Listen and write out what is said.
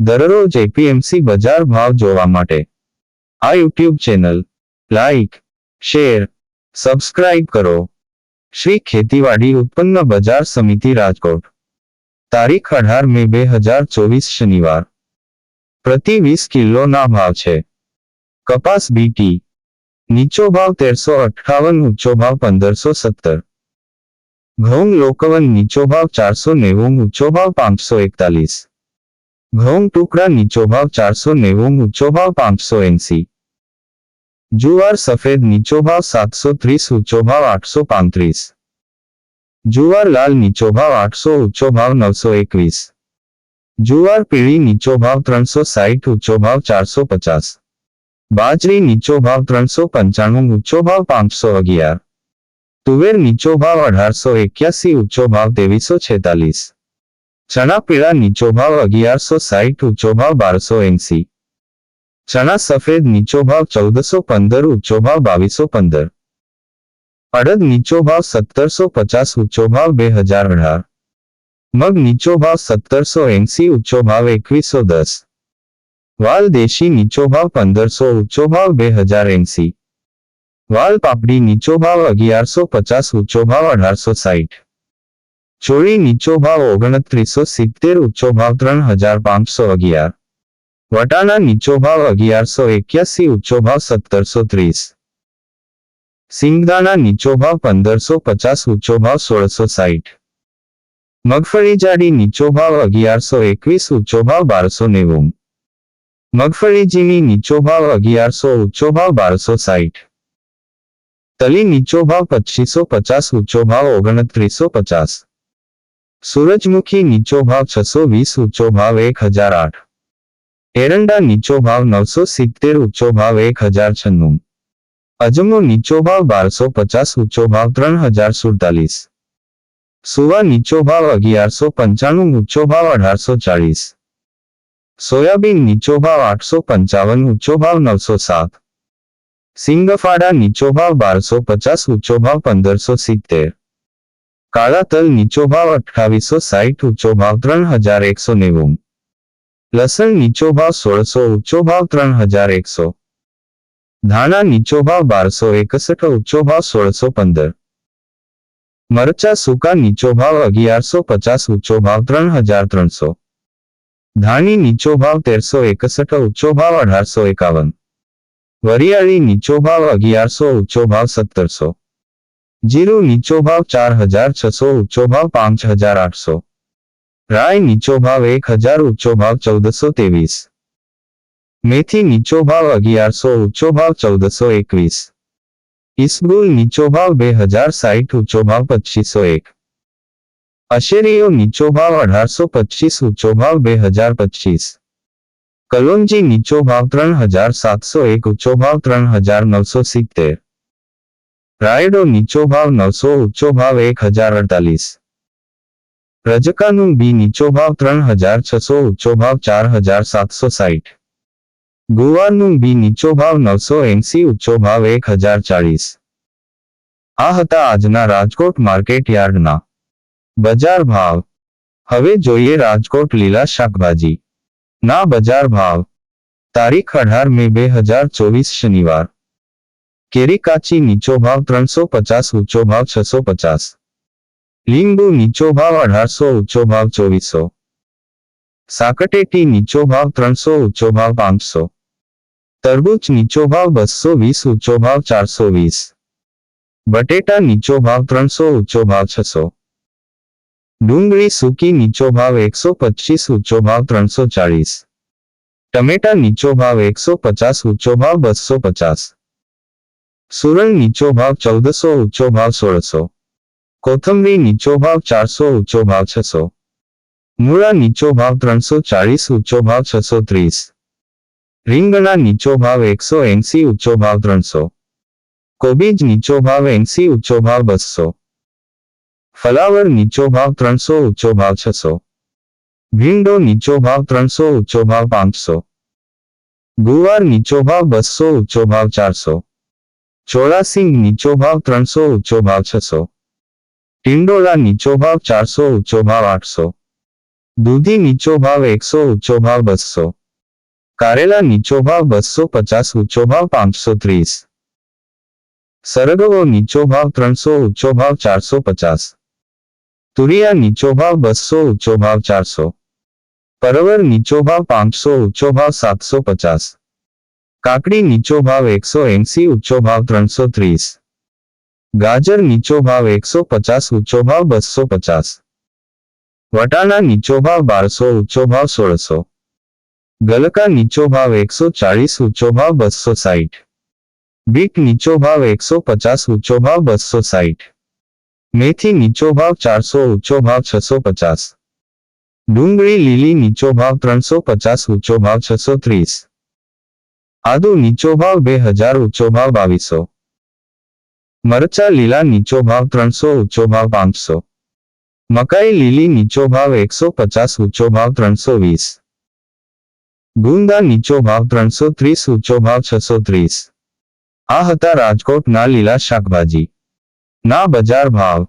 દરરોજ એપીએમસી બજાર ભાવ જોવા માટે આ YouTube channel like, share, subscribe કરો. શ્રી ખેતીવાડી ઉત્પન્ન બજાર સમિતિ રાજકોટ. તારીખ અઢાર મે બે હજાર ચોવીસ શનિવાર. પ્રતિ વીસ કિલોના ભાવ છે. કપાસ બીટી નીચો ભાવ તેરસો અઠાવન ઊંચો ભાવ પંદરસો સત્તર. ઘઉં લોકવન નીચો ભાવ ચારસો નેવું, ઊંચો ભાવ પાંચસો એકતાલીસ. ઘઉં ટુકડા નીચો ભાવ ચારસો નેવું, ઊંચો ભાવ પાંચસો એંસી. જુવાર સફેદ નીચો ભાવ સાતસો ત્રીસ, ઊંચો ભાવ આઠસો પાંત્રીસ. જુવાર લાલ નીચો ભાવ આઠસો, ઊંચો ભાવ નવસો એકવીસ. જુવાર પીળી નીચો ભાવ ત્રણસો સાઠ, ઊંચો ભાવ ચારસો પચાસ. બાજરી નીચો ભાવ ત્રણસો પંચાણું, ઊંચો ભાવ પાંચસો અગિયાર. તુવેર નીચો ભાવ અઢારસો એક્યાસી, ઊંચો ભાવ ત્રેવીસો છેતાલીસ. ચણા પીળા નીચો ભાવ અગિયારસો સાઠ ઊંચો ભાવ બારસો એંસી ચણા સફેદ નીચો ભાવ ચૌદસો પંદર ઊંચો ભાવ બાવીસો પંદર અડદ નીચો ભાવ સત્તરસો પચાસ ઊંચો ભાવ બે હજાર અઢાર મગ નીચો ભાવ સત્તરસો એંસી ઊંચો ભાવ એકવીસો દસ વાલ દેશી નીચો ભાવ પંદરસો ઊંચો ભાવ બે હજાર એંસી વાલ પાપડી નીચો ભાવ અગિયારસો પચાસ ઊંચો ભાવ અઢારસો સાઠ ચોળી નીચો ભાવ ઓગણત્રીસો સિત્તેર ઊંચો ભાવ ત્રણ હજાર પાંચસો અગિયાર વટાણા નીચો ભાવ અગિયારસો એક્યાસી ઊંચો ભાવ સત્તરસો ત્રીસ સિંગદાણા નીચો ભાવ પંદરસો પચાસ ઊંચો ભાવ સોળસો સાઠ મગફળી જાડી નીચો ભાવ અગિયારસો એકવીસ ઊંચો ભાવ બારસો નેવું મગફળી ઝીણી નીચો ભાવ અગિયારસો ઊંચો ભાવ બારસો સાઠ તલી નીચો ભાવ પચીસો પચાસ ઊંચો ભાવ ઓગણત્રીસો પચાસ સૂરજમુખી નીચો ભાવ છસો વીસ ઊંચો ભાવ એક હજાર આઠ એરંડા નીચો ભાવ નવસો સિત્તેર ઊંચો ભાવ એક હજાર છન્નું અજમો નીચો ભાવ બારસો પચાસ ઊંચો ભાવ ત્રણ હજાર સુડતાલીસ સુવા નીચો ભાવ અગિયારસો પંચાણું ઊંચો ભાવ અઢારસો ચાળીસ સોયાબીન નીચો ભાવ આઠસો પંચાવન ઊંચો ભાવ નવસો સાત સિંગફાડા નીચો ભાવ બારસો પચાસ ઊંચો ભાવ પંદરસો સિત્તેર કાળા તલ નીચો ભાવ અઠ્ઠાવીસો સાઠ ઊંચો ભાવ ત્રણ હજાર એકસો નેવું લસણ નીચો ભાવ સોળસો ઊંચો ભાવ ત્રણ હજાર એકસો ધાણા નીચો ભાવ બારસો એકસઠ ઊંચો ભાવ સોળસો પંદર મરચા સૂકા નીચો ભાવ અગિયારસો પચાસ ઊંચો ભાવ ત્રણ હજાર ત્રણસો ધાણી નીચો ભાવ તેરસો એકસઠ ઊંચો ભાવ અઢારસો એકાવન વરિયાળી નીચો ભાવ અગિયારસો ઊંચો ભાવ સત્તરસો જીરું નીચો ભાવ ચાર હજાર છસો ઊંચો ભાવ પાંચ હજાર આઠસો રાય નીચો ભાવ એક હજાર ઊંચો ભાવ ચૌદસો ત્રેવીસ મેથી નીચો ભાવ અગિયારસો ઊંચો ભાવ ચૌદસો એકવીસ ઇસબુલ નીચો ભાવ બે હજાર સાઠ ઊંચો ભાવ પચીસો એક અશેરીઓ નીચો ભાવ અઢારસો પચીસ ઊંચો ભાવ બે હજાર પચીસ કલોંજી નીચો ભાવ ત્રણ હજાર સાતસો એક ઊંચો ભાવ ત્રણ હજાર નવસો સિત્તેર રાયડો નીચો ભાવ નવસો ઊંચો ભાવ એક હજાર અડતાલીસ. રજકાનું બી નીચો ભાવ ત્રણ હજાર છસો ઊંચો ભાવ ચાર હજાર સાતસો સાઠ ગુવારનું બી નીચો ભાવ નવસો એંસી ઊંચો ભાવ એક હજાર ચાળીસ. આ હતા આજના રાજકોટ માર્કેટ યાર્ડના. બજાર ભાવ. હવે જોઈએ રાજકોટ લીલા શાકભાજી. ના બજાર ભાવ. તારીખ અઢાર મે બે હજાર ચોવીસ શનિવાર. કેરી કાચી નીચો ભાવ ત્રણસો પચાસ ઊંચો ભાવ છસો પચાસ લીંબુ નીચો ભાવ અઢારસો ઊંચો ભાવ ચોવીસો સાકટેટી નીચો ભાવ ત્રણસો ઊંચો ભાવ પાંચસો તરબૂચ નીચો ભાવ બસો વીસ ઊંચો ભાવ ચારસો વીસ બટેટા નીચો ભાવ ત્રણસો ઊંચો ભાવ છસો ડુંગળી સૂકી નીચો ભાવ એકસો પચીસ ઊંચો ભાવ ત્રણસો ચાળીસ ટમેટા નીચો ભાવ એકસો પચાસ ઊંચો ભાવ બસો પચાસ સુરણ નીચો ભાવ ચૌદસો ઊંચો ભાવ સોળસો કોથમરી નીચો ભાવ ચારસો ઊંચો ભાવ છસો મૂળા નીચો ભાવ ત્રણસો ચાળીસ ઊંચો ભાવ છસો ત્રીસ રીંગણા નીચો ભાવ એકસો એંસી ઊંચો ભાવ ત્રણસો કોબીજ નીચો ભાવ એંસી ઊંચો ભાવ બસો ફલાવર નીચો ભાવ ત્રણસો ઊંચો ભાવ છસો ભીંડો નીચો ભાવ ત્રણસો ઊંચો ભાવ પાંચસો ગુવાર નીચો ભાવ બસો ઊંચો ભાવ ચારસો ચોરાસિંગ નીચો ભાવ ત્રણસો ઊંચો ભાવ છસો ટિંડોળા નીચો ભાવ ચારસો ઊંચો ભાવ આઠસો દૂધી નીચો ભાવ એકસો ઊંચો ભાવ બસો કારેલા નીચો ભાવ બસો પચાસ ઊંચો ભાવ પાંચસો ત્રીસ સરગવો નીચો ભાવ ત્રણસો ઊંચો ભાવ ચારસો પચાસ તુરિયા નીચો ભાવ બસો ઊંચો ભાવ ચારસો પરવર નીચો ભાવ પાંચસો ઊંચો ભાવ સાતસો પચાસ કાકડી નીચો ભાવ એકસો એંસી ઊંચો ભાવ ત્રણસો ત્રીસ ગાજર નીચો ભાવ એકસો પચાસ ઊંચો ભાવ બસો પચાસ વટાણા નીચો ભાવ બારસો ઊંચો ભાવ સોળસો ગલકા નીચો ભાવ એકસો ચાળીસ ઊંચો ભાવ બસો સાઠ બીટ નીચો ભાવ એકસો પચાસ ઊંચો ભાવ બસો સાઠ મેથી નીચો ભાવ ચારસો ઊંચો ભાવ છસો પચાસ ડુંગળી લીલી નીચો ભાવ ત્રણસો પચાસ ઊંચો ભાવ છસો ત્રીસ આદુ નીચો ભાવ બે હજાર ઊંચો ભાવ બાવીસો. મરચા લીલા નીચો ભાવ ત્રણસો ઊંચો ભાવ પાંચસો. મકાઈ લીલી નીચો ભાવ એકસો પચાસ ઊંચો ભાવ ત્રણસો વીસ. ગુંદા નીચો ભાવ ત્રણસો ત્રીસ ઊંચો ભાવ છસો ત્રીસ. આ હતા રાજકોટના લીલા શાકભાજી. ના બજાર ભાવ.